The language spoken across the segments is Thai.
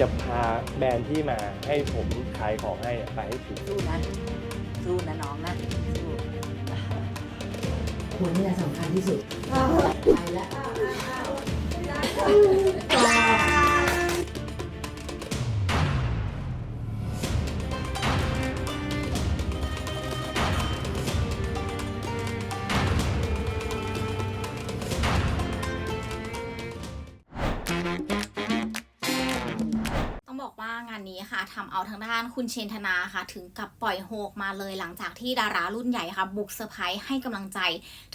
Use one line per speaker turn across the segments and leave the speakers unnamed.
จะพาแบรนด์ที่มาให้ผมขายของให้ไปให้ถึง
สู้นะ สู้นะน้องนะ สู้
คุณนี่แหละสำคัญที่สุดไปแล้ว
ค่ะทำเอาทางด้านคุณเชนธนาค่ะ ถึงกับปล่อยโฮกมาเลยหลังจากที่ดารารุ่นใหญ่ค่ะ บุกเซอร์ไพรส์ให้กำลังใจ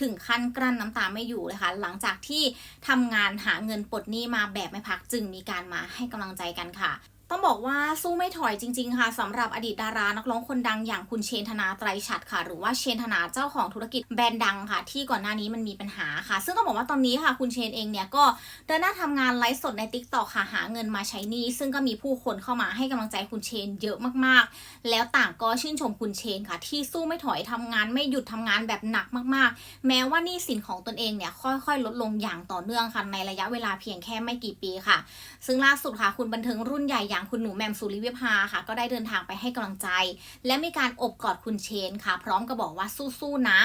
ถึงขั้นกลั้นน้ำตาไม่อยู่เลยค่ะ หลังจากที่ทำงานหาเงินปลดหนี้มาแบบไม่พักจึงมีการมาให้กำลังใจกันค่ะ ต้องบอกว่าสู้ไม่ถอยจริง ๆ ค่ะสำหรับอดีตดารานักร้องคนดังอย่างคุณเชนธนาไตรฉัตรค่ะ หรือว่าเชนธนาเจ้าของธุรกิจแบรนด์ดังค่ะ ที่ก่อนหน้านี้มันมีปัญหาค่ะ ซึ่งต้องบอกว่าตอนนี้ค่ะ คุณเชนเองเนี่ยก็เดินหน้าทำงานไลฟ์สดใน t ิ k t o k ค่ะหาเงินมาใช้นี้ซึ่งก็มีผู้คนเข้ามาให้กำลังใจคุณเชนเยอะมากๆ แล้วต่างก็ชื่นชมคุณเชนค่ะ ที่สู้ไม่ถอยทำงานไม่หยุดทำงานแบบหนักมาก ๆ แม้ว่านี้สินของตนเองเนี่ยค่อย ๆ ลดลงอย่างต่อเนื่องค่ะในระยะเวลาเพียงแค่ไม่กี่ปีค่ะ ซึ่งล่าสุดค่ะ คุณบันเทิงรุ่นใหญ่อย่างคุณหนูแมมสุริวิภาค่ะ ก็ได้เดินทางไปให้กำลังใจ และมีการอบกอดคุณเชนค่ะ พร้อมกับบอกว่าสู้ๆนะ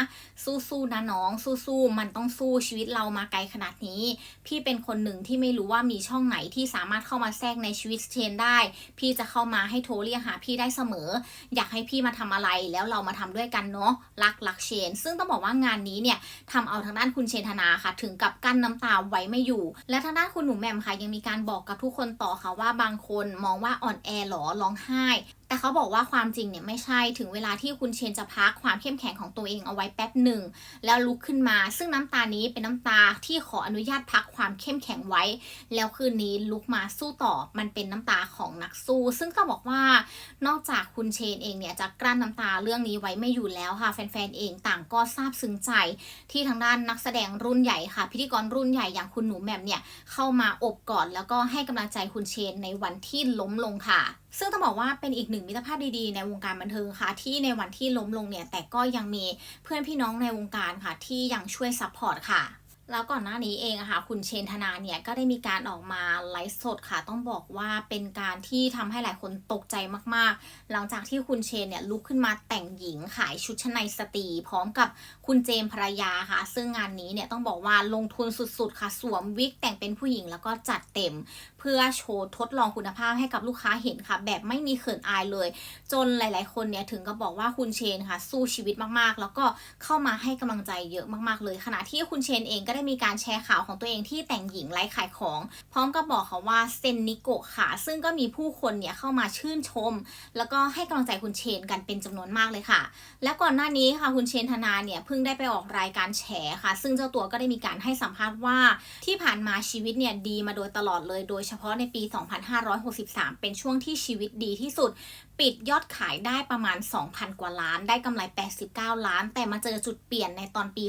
สู้ๆนะน้อง สู้ๆมันต้องสู้ชีวิตเรามาไกลขนาดนี้ พี่เป็นคนหนึ่งที่ไม่รู้ว่ามีช่องไหนที่สามารถเข้ามาแทรกในชีวิตเชนได้ พี่จะเข้ามาให้โทรเรียกหาพี่ได้เสมอ อยากให้พี่มาทำอะไรแล้วเรามาทำด้วยกันเนาะรักรักเชน ซึ่งต้องบอกว่างานนี้เนี่ยทำเอาทางด้านคุณเชนธนาค่ะ ถึงกับกั้นน้ำตาไว้ไม่อยู่ และทางด้านคุณหนูแหม่มค่ะยังมีการบอกกับทุกคนต่อค่ะว่าบางคนมองว่าอ่อนแอหรอร้องไห้ แต่เขาบอกว่าความจริงเนี่ยไม่ใช่ถึงเวลาที่คุณเชนจะพักความเข้มแข็งของตัวเองเอาไว้แป๊บหนึ่ง แล้วลุกขึ้นมา ซึ่งน้ำตานี้เป็นน้ำตาที่ขออนุญาตพักความเข้มแข็งไว้ แล้วคืนนี้ลุกมาสู้ต่อมันเป็นน้ำตาของนักสู้ ซึ่งต้องบอกว่านอกจากคุณเชนเองเนี่ยจะกลั้นน้ำตาเรื่องนี้ไว้ไม่อยู่แล้วค่ะ แฟนๆเองต่างก็ซาบซึ้งใจ ที่ทางด้านนักแสดงรุ่นใหญ่ค่ะ พิธีกรรุ่นใหญ่อย่างคุณหนูแหม่มเนี่ยเข้ามาอบกอดแล้วก็ให้กำลังใจคุณเชนในวันที่ล้มลงค่ะซึ่งต้องบอกว่าเป็นอีกหนึ่งมิตรภาพดีๆในวงการบันเทิงค่ะ ที่ในวันที่ล้มลงเนี่ยแต่ก็ยังมีเพื่อนพี่น้องในวงการค่ะ ที่ยังช่วยซัพพอร์ตค่ะ แล้วก่อนหน้านี้เองค่ะคุณเชนธนาเนี่ยก็ได้มีการออกมาไลฟ์สดค่ะ ต้องบอกว่าเป็นการที่ทำให้หลายคนตกใจมากๆ หลังจากที่คุณเชนเนี่ยลุกขึ้นมาแต่งหญิงขายชุดชั้นในสตรีพร้อมกับคุณเจมภรรยาค่ะ ซึ่งงานนี้เนี่ยต้องบอกว่าลงทุนสุดๆ ค่ะ สวมวิกแต่งเป็นผู้หญิงแล้วก็จัดเต็ม เพื่อโชว์ทดลองคุณภาพให้กับลูกค้าเห็นค่ะ แบบไม่มีเขินอายเลย จนหลาย ๆ คนเนี่ยถึงก็บอกว่าคุณเชนค่ะ สู้ชีวิตมากๆ แล้วก็เข้ามาให้กำลังใจเยอะมากๆเลยขณะที่คุณเชนเองก็ได้มีการแชร์ข่าวของตัวเองที่แต่งหญิงไลฟ์ขายของ พร้อมกับบอกค่ะว่าเซนนิโกะค่ะ ซึ่งก็มีผู้คนเนี่ยเข้ามาชื่นชม แล้วก็ให้กำลังใจคุณเชนกันเป็นจำนวนมากเลยค่ะ และก่อนหน้านี้ค่ะคุณเชนธนาเนี่ยเพิ่งได้ไปออกรายการแฉค่ะ ซึ่งเจ้าตัวก็ได้มีการให้สัมภาษณ์ว่าที่ผ่านมาชีวิตเนี่ยดีมาโดยตลอดเลย โดยเฉพาะในปี 2563 เป็นช่วงที่ชีวิตดีที่สุด ปิดยอดขายได้ประมาณ 2,000 กว่าล้าน ได้กำไร 89 ล้าน แต่มาเจอจุดเปลี่ยนในตอนปี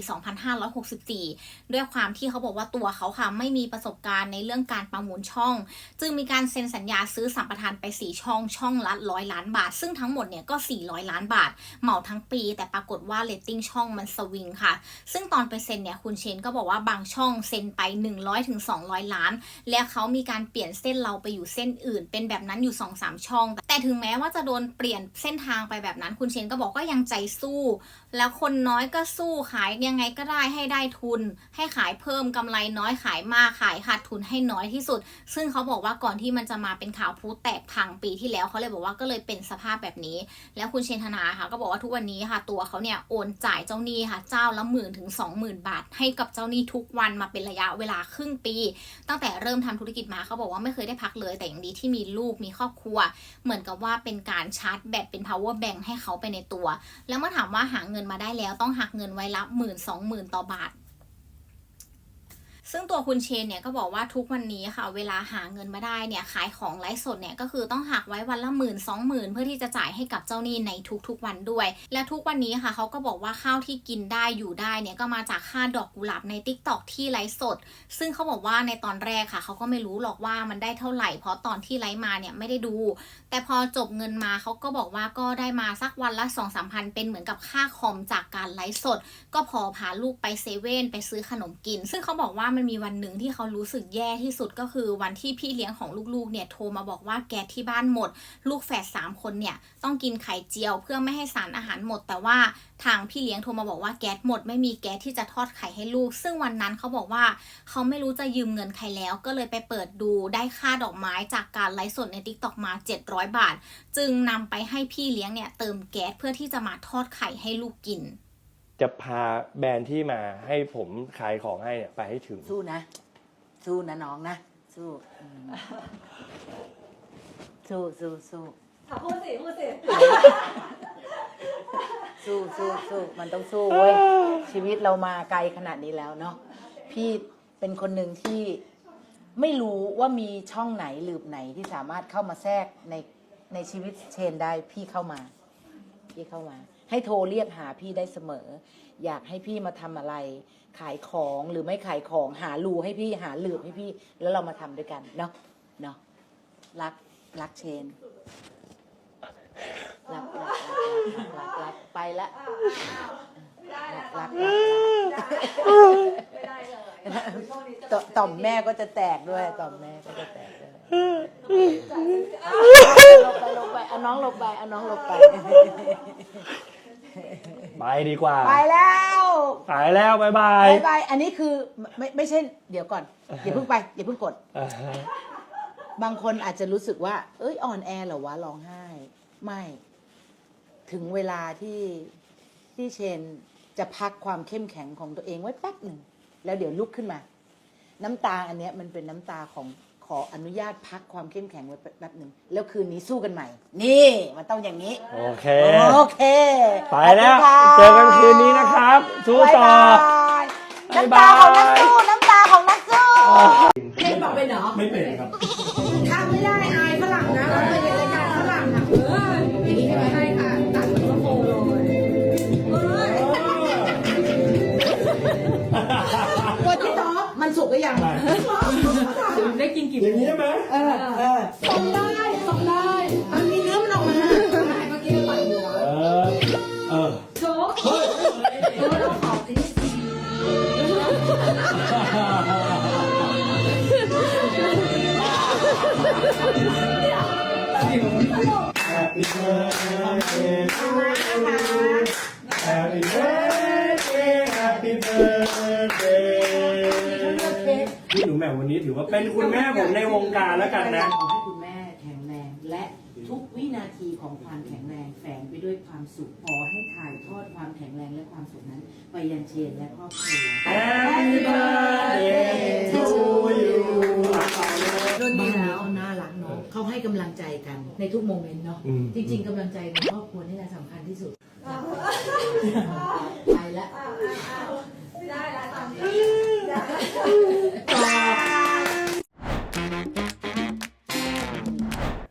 2564ด้วยความที่เขาบอกว่าตัวเขาค่ะไม่มีประสบการณ์ในเรื่องการประมูลช่อง จึงมีการเซ็นสัญญาซื้อสัมปทานไป 4 ช่องช่องละร้อยล้านบาท ซึ่งทั้งหมดเนี่ยก็ 400 ล้านบาท เหมาทั้งปี แต่ปรากฏว่าเรตติ้งช่องมันสวิงค่ะ ซึ่งตอนไปเซ็นเนี่ยคุณเชนก็บอกว่าบางช่องเซ็นไป 100ถึง200 ล้าน แล้วเขามีการเปลี่ยนเส้นเราไปอยู่เส้นอื่น เป็นแบบนั้นอยู่ 2-3 ช่อง แต่ถึงแม้ว่าจะโดนเปลี่ยนเส้นทางไปแบบนั้น คุณเชนก็บอกก็ยังใจสู้ แล้วคนน้อยก็สู้ขายยังไงก็ได้ให้ได้ทุนใให้ขายเพิ่มกำไรน้อยขายมากขายขาดทุนให้น้อยที่สุด ซึ่งเขาบอกว่าก่อนที่มันจะมาเป็นข่าวพลุแตกพังปีที่แล้วเขาเลยบอกว่าก็เลยเป็นสภาพแบบนี้ แล้วคุณเชนธนาค่ะก็บอกว่าทุกวันนี้ค่ะ ตัวเขาเนี่ยโอนจ่ายเจ้าหนี้ค่ะ เจ้าละหมื่นถึงสองหมื่นบาท ให้กับเจ้าหนี้ทุกวันมาเป็นระยะเวลาครึ่งปี ตั้งแต่เริ่มทำธุรกิจมาเขาบอกว่าไม่เคยได้พักเลยแต่อย่างดีที่มีลูกมีครอบครัว เหมือนกับว่าเป็นการชาร์จแบตเป็น power bank ให้เขาไปในตัว แล้วเมื่อถามว่าหาเงินมาได้แล้วต้องหักเงินไว้ละหมื่นสองหมื่นต่อบาท ซึ่งตัวคุณเชนเนี่ยก็บอกว่าทุกวันนี้ค่ะ เวลาหาเงินมาได้เนี่ยขายของไลฟ์สดเนี่ยก็คือต้องหักไว้วันละหมื่นสองหมื่นเพื่อที่จะจ่ายให้กับเจ้าหนี้ในทุกๆวันด้วย และทุกวันนี้ค่ะเขาก็บอกว่าข้าวที่กินได้อยู่ได้เนี่ยก็มาจากค่าดอกกุหลาบใน t ิ k t o k ที่ไลฟ์สด ซึ่งเขาบอกว่าในตอนแรกค่ะเขาก็ไม่รู้หรอกว่ามันได้เท่าไหร่ เพราะตอนที่ไลฟ์มาเนี่ยไม่ได้ดู แต่พอจบเงินมาเขาก็บอกว่าก็ได้มาสักวันละ2 3 0 0พันเป็นเหมือนกับค่าคอมจากการไลฟ์สด ก็พอพาลูกไปเซเว่นไปซื้อขนมกิน ซึ่งเขาบอกว่ามันมันมีวันหนึ่งที่เขารู้สึกแย่ที่สุดก็คือวันที่พี่เลี้ยงของลูกๆเนี่ยโทรมาบอกว่าแก๊สที่บ้านหมด ลูกแฝดสามคนเนี่ยต้องกินไข่เจียวเพื่อไม่ให้สารอาหารหมด แต่ว่าทางพี่เลี้ยงโทรมาบอกว่าแก๊สหมด ไม่มีแก๊สที่จะทอดไข่ให้ลูก ซึ่งวันนั้นเขาบอกว่าเขาไม่รู้จะยืมเงินใครแล้ว ก็เลยไปเปิดดูได้ค่าดอกไม้จากการไลฟ์สดใน t ิ k t o k มา 700 บาท จึงนำไปให้พี่เลี้ยงเนี่ยเติมแก๊สเพื่อที่จะมาทอดไข่ให้ลูกกิน
จะพาแบรนด์ที่มาให้ผมขายของให้เนี่ยไปให้ถึง
สู้นะ สู้นะน้องนะ สู้อืมสู้สู้สู้
พูดสิพูดสิ
สู้สู้สู้มันต้องสู้เว้ย ชีวิตเรามาไกลขนาดนี้แล้วเนาะพี่เป็นคนหนึ่งที่ไม่รู้ว่ามีช่องไหนหลืบไหนที่สามารถเข้ามาแทรกในในชีวิตเชนได้พี่เข้ามา พี่เข้ามา ให้โทรเรียกหาพี่ได้เสมอ อยากให้พี่มาทำอะไร ขายของหรือไม่ขายของหารูให้พี่หาหลืบให้พี่ แล้วเรามาทำด้วยกันเนาะเนาะรักรักเชนรักรักรักรักรักรักไปละรักรักรัก
ไม่ได้เลยช่วงนี้จะ
ต่อต่อมแม่ก็จะแตกด้วย ต่อมแม่ก็จะแตกด้วยลบไปลบไปเอาน้องลบไปเอาน้องลบไป
ไปดีกว่า
ไปแล้ว
ไปแล้วบายบาย
บายบายอันนี้คือไม่ไม่ใช่เดี๋ยวก่อนอย่าเพิ่งไปอย่าเพิ่งกด
อ่าฮะ
บางคนอาจจะรู้สึกว่า เอ้ยอ่อนแอเหรอวะร้องไห้ ไม่ ถึงเวลาที่ที่เชนจะพักความเข้มแข็งของตัวเองไว้แป๊บหนึ่ง แล้วเดี๋ยวลุกขึ้นมา น้ำตาอันเนี้ยมันเป็นน้ำตาของข ออนุญาตพักความเข้มแข็งไว้แป๊บหนึ่งแล้วคืนนี้สู้กันใหม่ นี่มันต้องอย่างนี้
โอเค
โอเค
ไปแล้ว
ขบคุณค่ะ
เจอกันคืนนี้นะครับ สู้ต่อ
บ๊ายบาย น้ำตาของนักสู้น้ำ
หรือยังได้กินกี่
อย่างนี้ใช่ไหม
เออเออส่งได้ส่งได้มันมีเนื้อมันออกมาเมื่อกี้เราปั่นหัว
เออเออ
โจ๊กเออเราขอสิ
Happy birthday to you Happy birthday Happy birthday พี่หนูแหม่มวันนี้ถือว่า เป็นคุณแม่ผมในวงการแล้วกันนะ
ขอให้คุณแม่แข็งแรงและทุกวินาทีของความแข็งแรงแฝงไปด้วยความสุขขอให้ถ่ายทอดความแข็งแรงและความสุขนั้น ไปยังเชนและครอบครัว
Happy birthday to you
รุ่น
บ้า
นี้
นนี้
แล้ว
เขาน่ารักเนาะเขาให้กำลังใจกันในทุกโมเมนต์เนาะ
อืม
จริง ๆกำลังใจในครอบครัวนี่แหละสำคัญที่สุดไปแล้ว
ไม่ได้ละตอนนี้